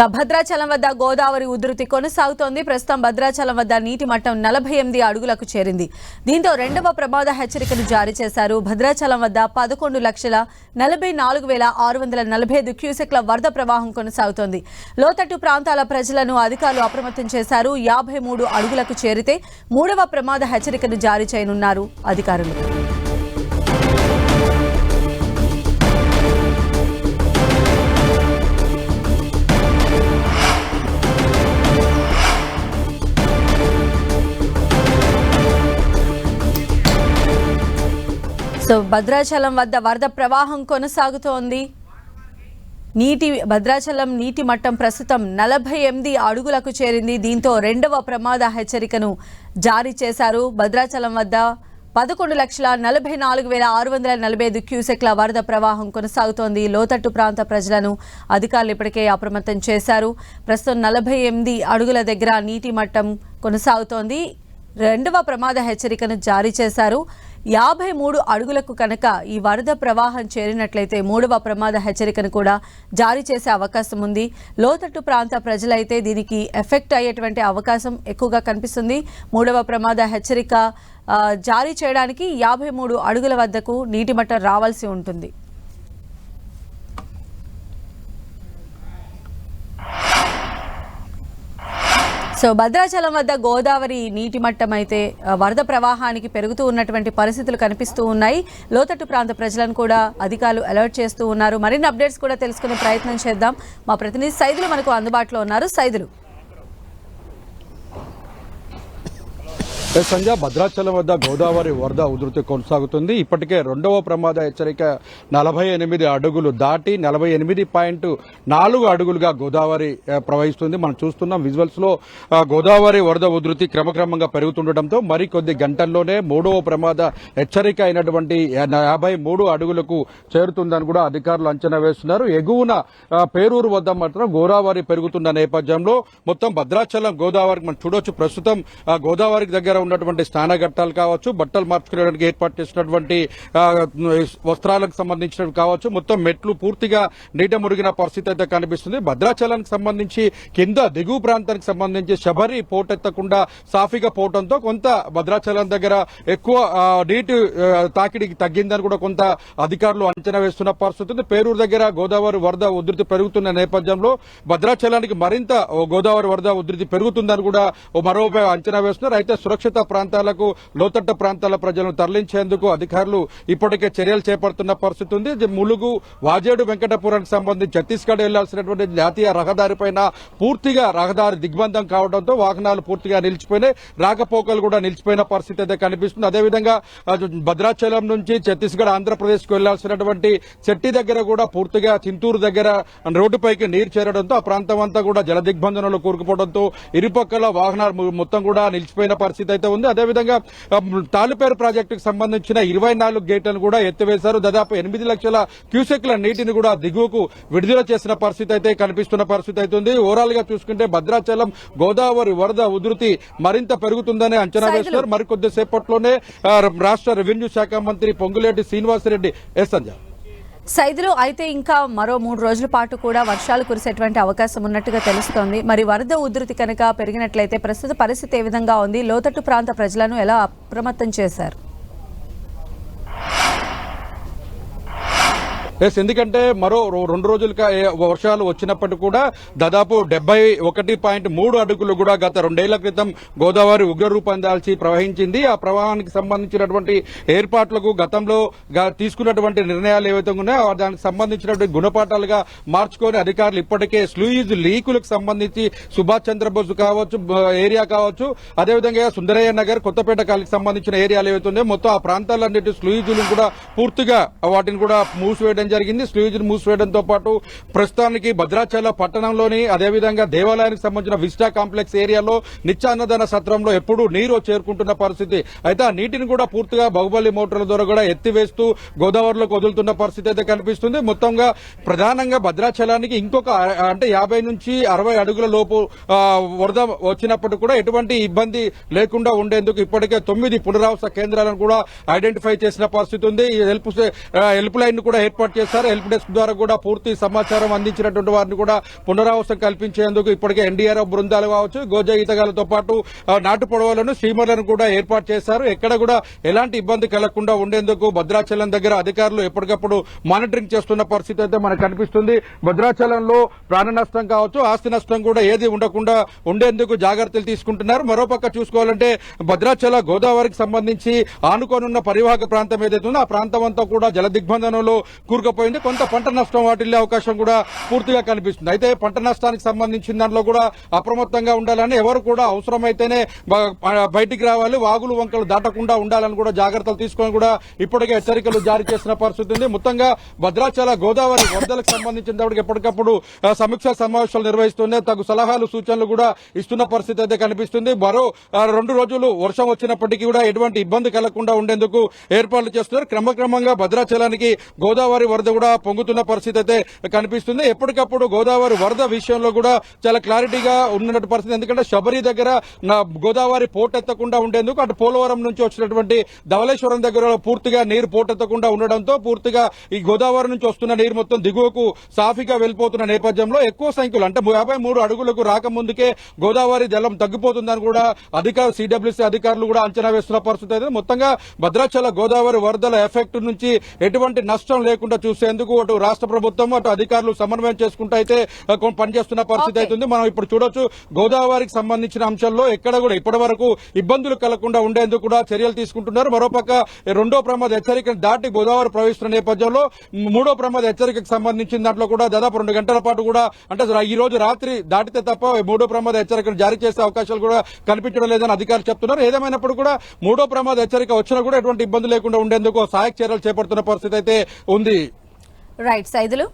ఇక భద్రాచలం వద్ద గోదావరి ఉధృతి కొనసాగుతోంది. ప్రస్తుతం భద్రాచలం వద్ద నీటి మట్టం నలభై ఎనిమిది అడుగులకు చేరింది. దీంతో రెండవ ప్రమాద హెచ్చరికను జారీ చేశారు. భద్రాచలం వద్ద పదకొండు లక్షల నలభై నాలుగు వేల ఆరు వందల నలభై ఐదు క్యూసెక్ల వరద ప్రవాహం కొనసాగుతోంది. లోతట్టు ప్రాంతాల ప్రజలను అధికారులు అప్రమత్తం చేశారు. యాభై మూడు అడుగులకు చేరితే మూడవ ప్రమాద హెచ్చరికను జారీ చేయనున్నారు అధికారులు. సో భద్రాచలం వద్ద వరద ప్రవాహం కొనసాగుతోంది. నీటి భద్రాచలం నీటి మట్టం ప్రస్తుతం నలభై ఎనిమిది అడుగులకు చేరింది. దీంతో రెండవ ప్రమాద హెచ్చరికను జారీ చేశారు. భద్రాచలం వద్ద పదకొండు లక్షల నలభై నాలుగు వేల ఆరు వందల నలభై ఐదు క్యూసెక్ల వరద ప్రవాహం కొనసాగుతోంది. లోతట్టు ప్రాంత ప్రజలను అధికారులు ఇప్పటికే అప్రమత్తం చేశారు. ప్రస్తుతం నలభై ఎనిమిది అడుగుల దగ్గర నీటి మట్టం కొనసాగుతోంది. రెండవ ప్రమాద హెచ్చరికను జారీ చేశారు. యాభై మూడు అడుగులకు కనుక ఈ వరద ప్రవాహం చేరినట్లయితే మూడవ ప్రమాద హెచ్చరికను కూడా జారీ చేసే అవకాశం ఉంది. లోతట్టు ప్రాంత ప్రజలైతే దీనికి ఎఫెక్ట్ అయ్యేటువంటి అవకాశం ఎక్కువగా కనిపిస్తుంది. మూడవ ప్రమాద హెచ్చరిక జారీ చేయడానికి యాభై మూడు అడుగుల వద్దకు నీటి మట్టం రావాల్సి ఉంటుంది. సో భద్రాచలం వద్ద గోదావరి నీటి మట్టం అయితే వరద ప్రవాహానికి పెరుగుతూ ఉన్నటువంటి పరిస్థితులు కనిపిస్తూ ఉన్నాయి. లోతట్టు ప్రాంత ప్రజలను కూడా అధికారులు అలర్ట్ చేస్తూ ఉన్నారు. మరిన్ని అప్డేట్స్ కూడా తెలుసుకునే ప్రయత్నం చేద్దాం. మా ప్రతినిధి సైదులు మనకు అందుబాటులో ఉన్నారు. సైదులు. సంధ్య భద్రాచలం వద్ద గోదావరి వరద ఉధృతి కొనసాగుతుంది. ఇప్పటికే రెండవ ప్రమాద హెచ్చరిక నలభై ఎనిమిది అడుగులు దాటి నలభై ఎనిమిది పాయింట్ నాలుగు అడుగులుగా గోదావరి ప్రవహిస్తుంది. మనం చూస్తున్నాం విజువల్స్లో గోదావరి వరద ఉధృతి క్రమక్రమంగా పెరుగుతుండటంతో మరికొద్ది గంటల్లోనే మూడవ ప్రమాద హెచ్చరిక అయినటువంటి యాభై మూడు అడుగులకు చేరుతుందని కూడా అధికారులు అంచనా వేస్తున్నారు. ఎగువన పేరూరు వద్ద మాత్రం గోదావరి పెరుగుతున్న నేపథ్యంలో మొత్తం భద్రాచలం గోదావరికి మనం చూడొచ్చు. ప్రస్తుతం ఆ, గోదావరికి దగ్గర ఉన్నటువంటి స్నానఘట్టాలు కావచ్చు బట్టలు మార్చుకోవడానికి ఏర్పాటు చేసినటువంటి వస్త్రాలకు సంబంధించినవి కావచ్చు మొత్తం మెట్లు పూర్తిగా నీట మురిగిన పరిస్థితి అయితే కనిపిస్తుంది. భద్రాచలానికి సంబంధించి కింద దిగువ ప్రాంతానికి సంబంధించి శబరి పోటెత్తకుండా సాఫీగా పోవడంతో కొంత భద్రాచలం దగ్గర ఎక్కువ నీటి తాకిడికి తగ్గిందని కూడా కొంత అధికారులు అంచనా వేస్తున్న పరిస్థితి ఉంది. పేరూరు దగ్గర గోదావరి వరద ఉధృతి పెరుగుతున్న నేపథ్యంలో భద్రాచలానికి మరింత గోదావరి వరద ఉధృతి పెరుగుతుందని కూడా మరోపై అంచనా వేస్తున్నారు. అయితే సురక్షిత ప్రాంతాలకు లోతట్ట ప్రాంతాల ప్రజలను తరలించేందుకు అధికారులు ఇప్పటికే చర్యలు చేపడుతున్న పరిస్థితి ఉంది. ములుగు వాజేడు వెంకటపురానికి సంబంధించి ఛత్తీస్గఢ్ వెళ్ళాల్సినటువంటి జాతీయ రహదారిపైన పూర్తిగా రహదారి దిగ్బంధం కావడంతో వాహనాలు పూర్తిగా నిలిచిపోయినాయి. రాకపోకలు కూడా నిలిచిపోయిన పరిస్థితి అయితే కనిపిస్తుంది. అదేవిధంగా భద్రాచలం నుంచి ఛత్తీస్గఢ్ ఆంధ్రప్రదేశ్కు వెళ్ళాల్సినటువంటి చెట్టి దగ్గర కూడా పూర్తిగా చింతూరు దగ్గర రోడ్డుపైకి నీరు చేరడంతో ఆ ప్రాంతం అంతా కూడా జల దిగ్బంధనలు కూరుకుపోవడంతో ఇరుపక్కల వాహనాలు మొత్తం కూడా నిలిచిపోయిన పరిస్థితి అయితే ఉంది అదేవిధంగా తాలుపేరు ప్రాజెక్టుకు సంబంధించిన ఇరవై నాలుగు గేట్లను కూడా ఎత్తివేశారు. దాదాపు ఎనిమిది లక్షల క్యూసెక్ల నీటిని కూడా దిగువకు విడుదల చేసిన పరిస్థితి అయితే కనిపిస్తున్న పరిస్థితి అయితే ఉంది. ఓవరాల్గా చూసుకుంటే భద్రాచలం గోదావరి వరద ఉధృతి మరింత పెరుగుతుందని అంచనా. వేస్తున్నారు. మరికొద్దిసేపట్లోనే రాష్ట్ర రెవెన్యూ శాఖ మంత్రి పొంగులేటి శ్రీనివాసరెడ్డి. ఎస్ సంజయ్ సైదులో అయితే ఇంకా మరో మూడు రోజుల పాటు కూడా వర్షాలు కురిసేటువంటి అవకాశం ఉన్నట్టుగా తెలుస్తోంది. మరి వరద ఉధృతి కనుక పెరిగినట్లయితే ప్రస్తుత పరిస్థితి ఏ విధంగా ఉంది? లోతట్టు ప్రాంత ప్రజలను ఎలా అప్రమత్తం చేశారు? ఎస్ ఎందుకంటే మరో రో- రెండు రోజులుగా వర్షాలు వచ్చినప్పటికీ కూడా దాదాపు డెబ్బై ఒకటి పాయింట్ మూడు అడుగులు కూడా గత రెండేళ్ళ క్రితం గోదావరి ఉగ్రరూపం దాల్చి ప్రవహించింది. ఆ ప్రవాహానికి సంబంధించినటువంటి ఏర్పాట్లకు గతంలో తీసుకున్నటువంటి నిర్ణయాలు ఏవైతే ఉన్నాయో దానికి సంబంధించినటువంటి గుణపాఠాలుగా మార్చుకొని అధికారులు ఇప్పటికే స్లూయిజ్ లీకులకు సంబంధించి సుభాష్ చంద్రబోస్ కావచ్చు ఏరియా కావచ్చు అదేవిధంగా సుందరయ్య నగర్ కొత్తపేట కాలకి సంబంధించిన ఏరియాలు ఏవైతే ఉన్నాయో మొత్తం ఆ ప్రాంతాలన్నిటి స్లూయిజులను కూడా పూర్తిగా వాటిని కూడా మూసివేయడం జరిగింది. స్లూయిజులు మూసివేయడంతో పాటు ప్రస్తుతానికి భద్రాచల పట్టణంలోని అదేవిధంగా దేవాలయానికి సంబంధించిన విస్టా కాంప్లెక్స్ ఏరియాలో నిత్యాన్నదాన సత్రంలో ఎప్పుడూ నీరు చేరుకుంటున్న పరిస్థితి. అయితే ఆ నీటిని కూడా పూర్తిగా బాహుబలి మోటార్ల ద్వారా కూడా ఎత్తివేస్తూ గోదావరిలోకి వదులుతున్న పరిస్థితి అయితే కనిపిస్తుంది. మొత్తంగా ప్రధానంగా భద్రాచలానికి ఇంకొక అంటే యాభై నుంచి అరవై అడుగుల లోపు వరద వచ్చినప్పటికీ కూడా ఎటువంటి ఇబ్బంది లేకుండా ఉండేందుకు ఇప్పటికే తొమ్మిది పునరావాస కేంద్రాలను కూడా ఐడెంటిఫై చేసిన పరిస్థితి ఉంది. హెల్ప్ హెల్ప్ లైన్ కూడా ఏర్పాటు చేశారు. హెల్ప్ డెస్క్ ద్వారా కూడా పూర్తి సమాచారం అందించినటువంటి వారిని కూడా పునరావాసం కల్పించేందుకు ఇప్పటికే ఎన్డీఆర్ఎఫ్ బృందాలు కావచ్చు గోజా ఈతగాలతో పాటు నాటు పొడవలను స్టీమర్లను కూడా ఏర్పాటు చేశారు. ఎక్కడ కూడా ఎలాంటి ఇబ్బంది కలగకుండా ఉండేందుకు భద్రాచలం దగ్గర అధికారులు ఎప్పటికప్పుడు మానిటరింగ్ చేస్తున్న పరిస్థితి అయితే మనకు కనిపిస్తుంది. భద్రాచలంలో ప్రాణ నష్టం కావచ్చు ఆస్తి నష్టం కూడా ఏది ఉండకుండా ఉండేందుకు జాగ్రత్తలు తీసుకుంటున్నారు. మరోపక్క చూసుకోవాలంటే భద్రాచల గోదావరికి సంబంధించి ఆనుకోనున్న పరివాహక ప్రాంతం ఏదైతే ఉందో ఆ ప్రాంతం అంతా కూడా జల దిగ్బంధనంలో కూరుకుపోయింది కొంత పంట నష్టం వాటిల్లే అవకాశం కూడా పూర్తిగా కనిపిస్తుంది. అయితే పంట నష్టానికి సంబంధించిన దాంట్లో కూడా అప్రమత్తంగా ఉండాలని ఎవరు కూడా అవసరమైతేనే బయటికి రావాలి. వాగులు వంకలు దాటకుండా ఉండాలని కూడా జాగ్రత్తలు తీసుకొని కూడా ఇప్పటికే హెచ్చరికలు జారీ చేసిన పరిస్థితి ఉంది. మొత్తంగా భద్రాచల గోదావరి వరదలకు సంబంధించిన ఎప్పటికప్పుడు సమీక్ష సమీక్షా సమావేశాలు నిర్వహిస్తుంది తగు సలహాలు సూచనలు కూడా ఇస్తున్న పరిస్థితి అయితే కనిపిస్తుంది. మరో రెండు రోజులు వర్షం వచ్చినప్పటికీ కూడా ఎటువంటి ఇబ్బంది కలగకుండా ఉండేందుకు ఏర్పాట్లు చేస్తున్నారు. క్రమక్రమంగా భద్రాచలానికి గోదావరి వరద కూడా పొంగుతున్న పరిస్థితి అయితే కనిపిస్తుంది. ఎప్పటికప్పుడు గోదావరి వరద విషయంలో కూడా చాలా క్లారిటీగా ఉన్నటువంటి పరిస్థితి. ఎందుకంటే శబరి దగ్గర నా గోదావరి పోటెత్తకుండా ఉండేందుకు అటు పోలవరం నుంచి వచ్చినటువంటి ధవలేశ్వరం దగ్గర పూర్తిగా నీరు పోటెత్తకుండా ఉండడంతో పూర్తిగా ఈ గోదావరి నుంచి వస్తున్న నీరు మొత్తం దిగువకు సాఫీగా వెళ్ళిపోతున్న నేపథ్యంలో ఎక్కువ సంఖ్యలో అంటే యాభై మూడు అడుగులకు రాకముందుకే గోదావరి జలం తగ్గిపోతుందని కూడా అధికారులు సిడబ్ల్యూసీ అధికారులు కూడా అంచనా వేస్తున్న పరిస్థితి అయితే మొత్తంగా భద్రాచల గోదావరి వరదల ఎఫెక్ట్ నుంచి ఎటువంటి నష్టం లేకుండా చూసేందుకు అటు రాష్ట్ర ప్రభుత్వం అటు అధికారులు సమన్వయం చేసుకుంటూ అయితే పనిచేస్తున్న పరిస్థితి. అవుతుంది మనం ఇప్పుడు చూడొచ్చు గోదావరికి సంబంధించిన అంశంలో ఎక్కడ కూడా ఇప్పటి వరకు ఇబ్బందులు కలగకుండా ఉండేందుకు కూడా చర్యలు తీసుకుంటున్నారు. మరోపక్క రెండో ప్రమాద హెచ్చరికను దాటి గోదావరి ప్రవేశిస్తున్న నేపథ్యంలో మూడో ప్రమాద హెచ్చరికకు సంబంధించిన దాంట్లో కూడా దాదాపు రెండు గంటల పాటు కూడా అంటే ఈ రోజు రాత్రి దాటితే తప్ప మూడో ప్రమాద హెచ్చరికను జారీ చేసే అవకాశాలు కూడా కనిపించడం లేదని అధికారులు చెప్తున్నారు. ఏదేమైనప్పుడు కూడా మూడో ప్రమాద హెచ్చరిక వచ్చినా కూడా ఎటువంటి ఇబ్బంది లేకుండా ఉండేందుకు సహాయక చర్యలు చేపడుతున్న పరిస్థితి అయితే ఉంది. రైట్ సైదులు